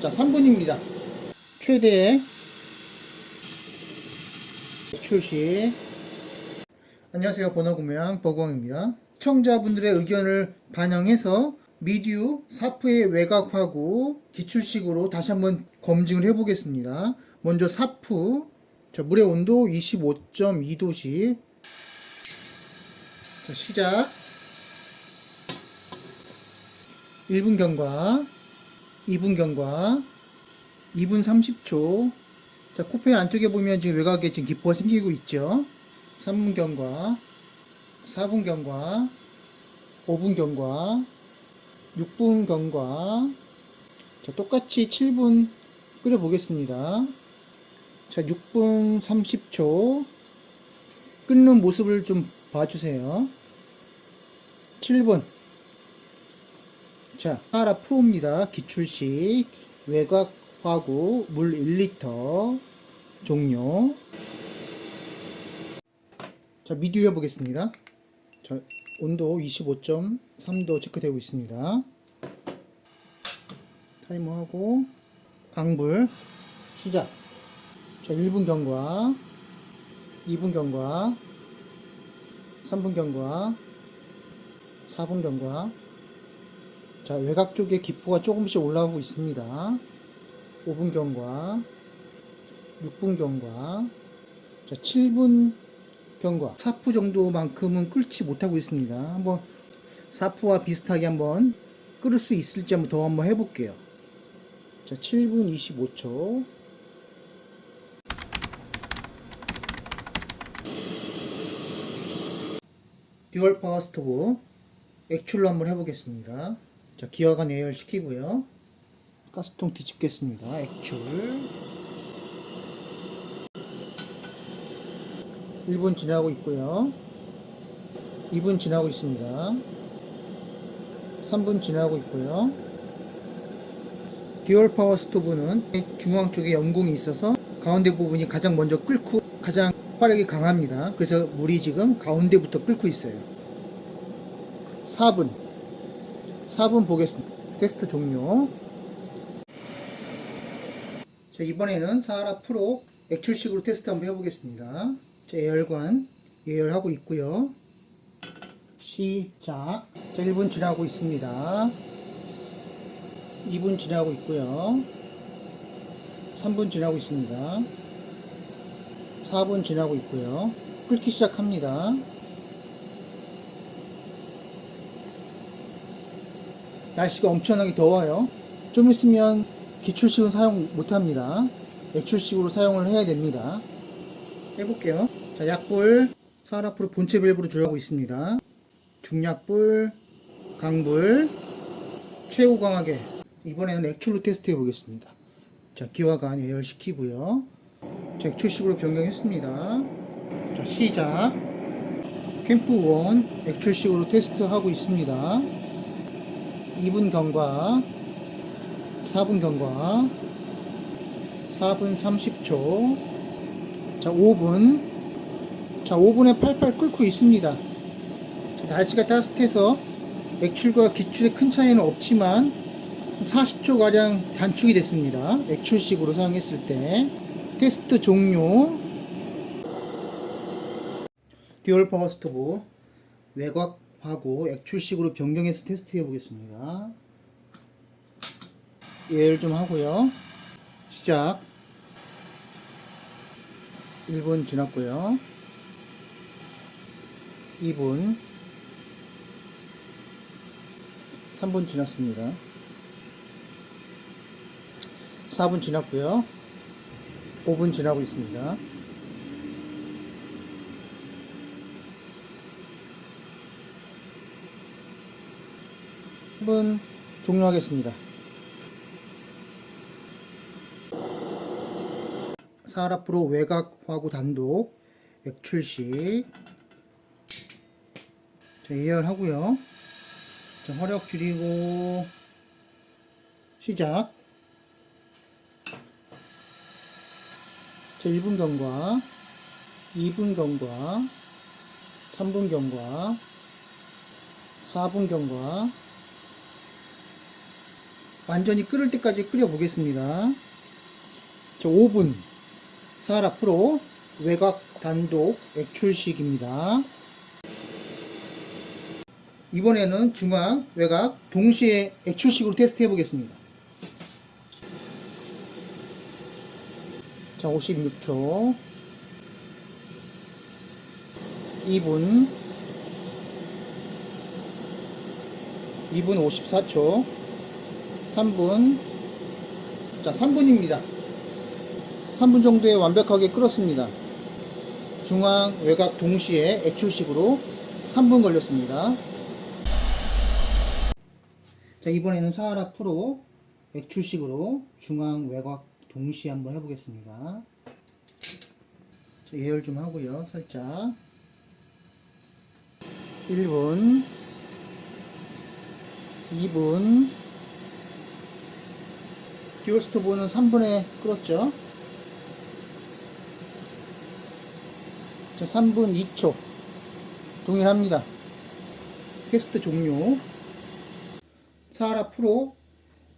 자, 3분입니다. 최대 출시. 안녕하세요. 번호구매왕 버거왕입니다. 시청자분들의 의견을 반영해서 미디우 사프의 외곽화구 기출식으로 다시 한번 검증을 해보겠습니다. 먼저 사프. 자, 물의 온도 25.2도씨. 자, 시작. 1분 경과, 2분 경과, 2분 30초. 자, 코페 안쪽에 보면 지금 외곽에 지금 기포가 생기고 있죠. 3분 경과, 4분 경과, 5분 경과, 6분 경과. 자, 똑같이 7분 끓여 보겠습니다. 자, 6분 30초. 끓는 모습을 좀 봐주세요. 7분. 자, 하라 프로입니다. 기출식, 외곽 화구, 물 1리터, 종료. 자, 미디어 해보겠습니다. 자, 온도 25.3도 체크되고 있습니다. 타이머하고, 강불, 시작. 자, 1분 경과, 2분 경과, 3분 경과, 4분 경과, 자, 외곽 쪽에 기포가 조금씩 올라오고 있습니다. 5분 경과, 6분 경과, 자, 7분 경과. 사프 정도만큼은 끓지 못하고 있습니다. 한번 사프와 비슷하게 한번 끓을 수 있을지 한번 더 한번 해볼게요. 자, 7분 25초. 듀얼 파워 스토브 액출로 한번 해보겠습니다. 자, 기화관 예열 시키고요. 가스통 뒤집겠습니다. 액출. 1분 지나고 있고요. 2분 지나고 있습니다. 3분 지나고 있고요. 듀얼 파워 스토브는 중앙 쪽에 연공이 있어서 가운데 부분이 가장 먼저 끓고 가장 화력이 강합니다. 그래서 물이 지금 가운데부터 끓고 있어요. 4분. 4분 보겠습니다. 테스트 종료. 자, 이번에는 사하라 프로 액출식으로 테스트 한번 해보겠습니다. 자, 예열관 예열하고 있고요. 시작. 자, 1분 지나고 있습니다. 2분 지나고 있고요. 3분 지나고 있습니다. 4분 지나고 있고요. 끓기 시작합니다. 날씨가 엄청나게 더워요. 좀 있으면 기출식은 사용 못합니다. 액출식으로 사용을 해야 됩니다. 해볼게요. 자, 약불, 사라프로 본체 밸브로 조여하고 있습니다. 중약불, 강불, 최고 강하게. 이번에는 액출로 테스트 해 보겠습니다. 자, 기화관 예열시키고요. 자, 액출식으로 변경했습니다. 자, 시작. 캠프 1 액출식으로 테스트하고 있습니다. 2분 경과, 4분 경과, 4분 30초, 자, 5분, 자, 5분에 팔팔 끓고 있습니다. 자, 날씨가 따뜻해서 액출과 기출의 큰 차이는 없지만 40초 가량 단축이 됐습니다. 액출식으로 사용했을 때. 테스트 종료. 듀얼 파워 스토브 외곽 하고 액출식으로 변경해서 테스트 해 보겠습니다. 예열 좀 하고요. 시작. 1분 지났고요. 2분 3분 지났습니다. 4분 지났고요. 5분 지나고 있습니다. 분 종료하겠습니다. 사하라 프로 외곽 화구 단독 액출식 자, 예열하고요. 자, 화력 줄이고 시작. 자, 1분 경과, 2분 경과, 3분 경과, 4분 경과, 완전히 끓을 때까지 끓여 보겠습니다. 저 5분 사하라 프로 외곽 단독 액출식입니다. 이번에는 중앙, 외곽 동시에 액출식으로 테스트 해보겠습니다. 자, 56초. 2분. 2분 54초. 3분. 자, 3분입니다. 3분 정도에 완벽하게 끓었습니다. 중앙, 외곽 동시에 액출식으로 3분 걸렸습니다. 자, 이번에는 사하라 프로 액출식으로 중앙, 외곽 동시에 한번 해보겠습니다. 자, 예열 좀 하고요, 살짝. 1분, 2분, 디오스토브는 3분에 끓었죠. 자, 3분 2초. 동일합니다. 테스트 종료. 사하라 프로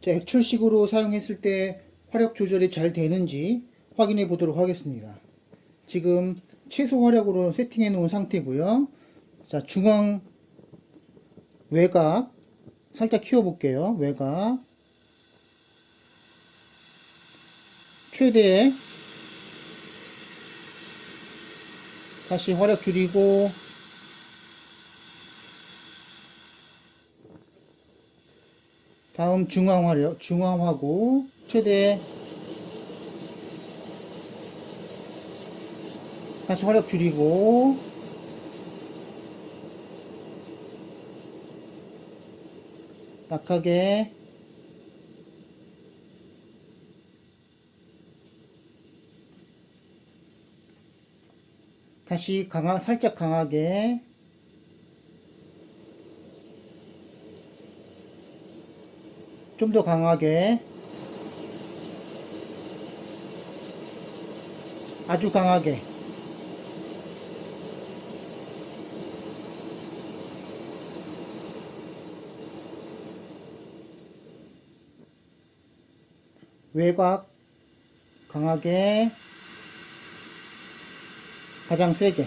자, 액출식으로 사용했을 때 화력 조절이 잘 되는지 확인해 보도록 하겠습니다. 지금 최소 화력으로 세팅해 놓은 상태고요. 자, 중앙 외곽 살짝 키워 볼게요. 외곽 최대 다시 화력 줄이고 다음 중앙 화력 중앙화고 최대 다시 화력 줄이고 약하게 다시 강하 살짝 강하게. 좀 더 강하게. 아주 강하게. 외곽 강하게 가장 세게.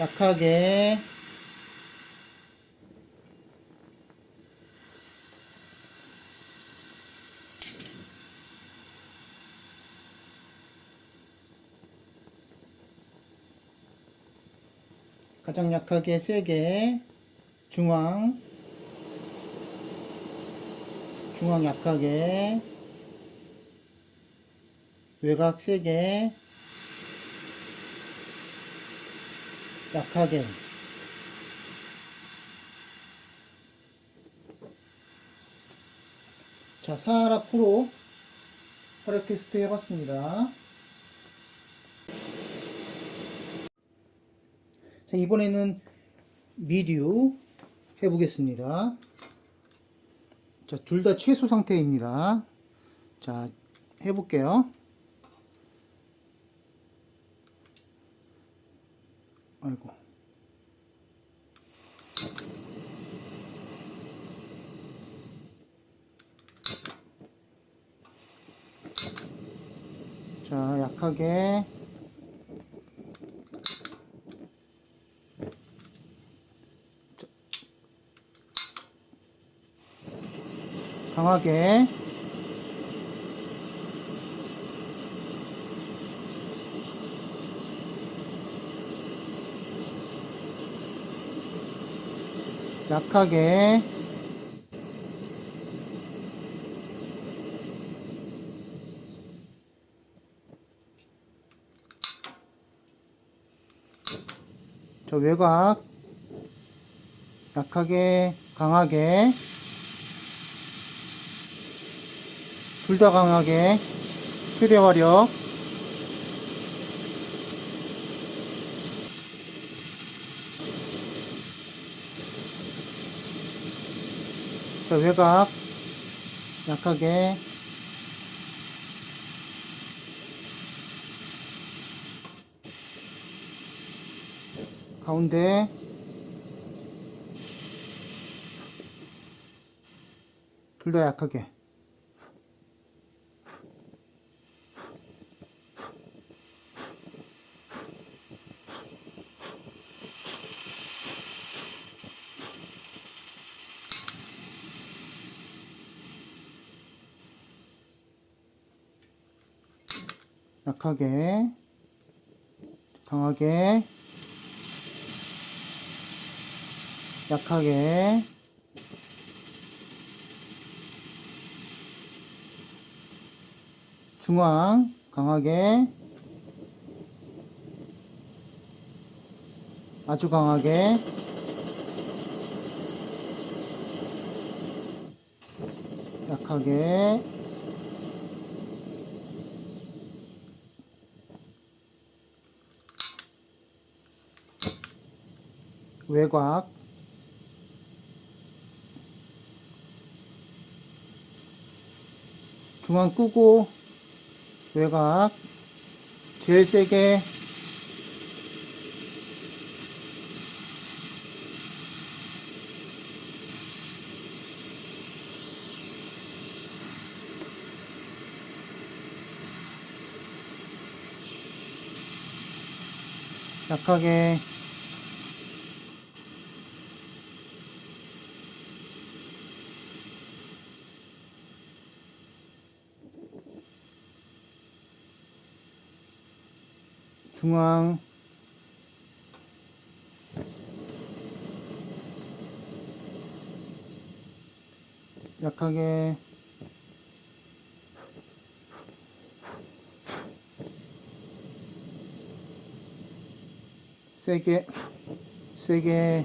약하게. 가장 약하게 세게. 중앙 중앙 약하게 외곽 세게 약하게. 자 사하라 프로 화력 테스트 해봤습니다. 자 이번에는 미디우 해보겠습니다 자 둘 다 최소 상태입니다 자 해볼게요 아이고. 자, 약하게. 강하게. 약하게 저 외곽 약하게 강하게 둘 다 강하게 최대 화력 저 외곽 약하게. 가운데. 둘 다 약하게 약하게 강하게 약하게 중앙 강하게 아주 강하게 약하게 외곽. 중앙 끄고 외곽. 제일 세게. 약하게 중앙. 약하게. 세게 세게.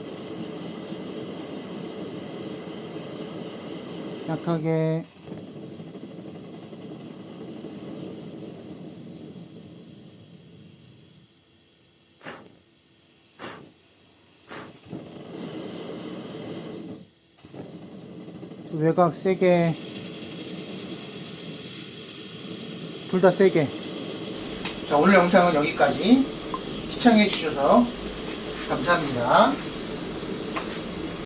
약하게 외곽 세게. 둘 다 세게. 자 오늘 영상은 여기까지. 시청해 주셔서 감사합니다.